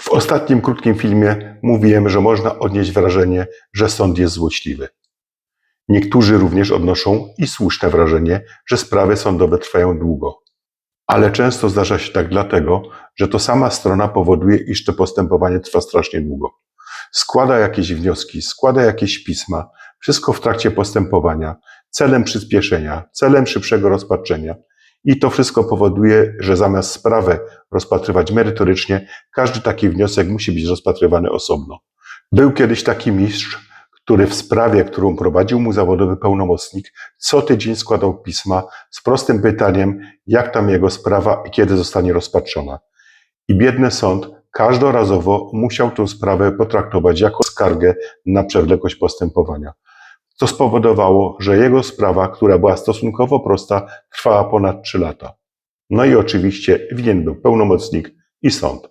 W ostatnim krótkim filmie mówiłem, że można odnieść wrażenie, że sąd jest złośliwy. Niektórzy również odnoszą i słuszne wrażenie, że sprawy sądowe trwają długo. Ale często zdarza się tak dlatego, że to sama strona powoduje, iż to postępowanie trwa strasznie długo. Składa jakieś wnioski, składa jakieś pisma, wszystko w trakcie postępowania, celem przyspieszenia, celem szybszego rozpatrzenia. I to wszystko powoduje, że zamiast sprawę rozpatrywać merytorycznie, każdy taki wniosek musi być rozpatrywany osobno. Był kiedyś taki mistrz, który w sprawie, którą prowadził mu zawodowy pełnomocnik, co tydzień składał pisma z prostym pytaniem, jak tam jego sprawa i kiedy zostanie rozpatrzona. I biedny sąd każdorazowo musiał tę sprawę potraktować jako skargę na przewlekłość postępowania. To spowodowało, że jego sprawa, która była stosunkowo prosta, trwała ponad 3 lata. No i oczywiście winien był pełnomocnik i sąd.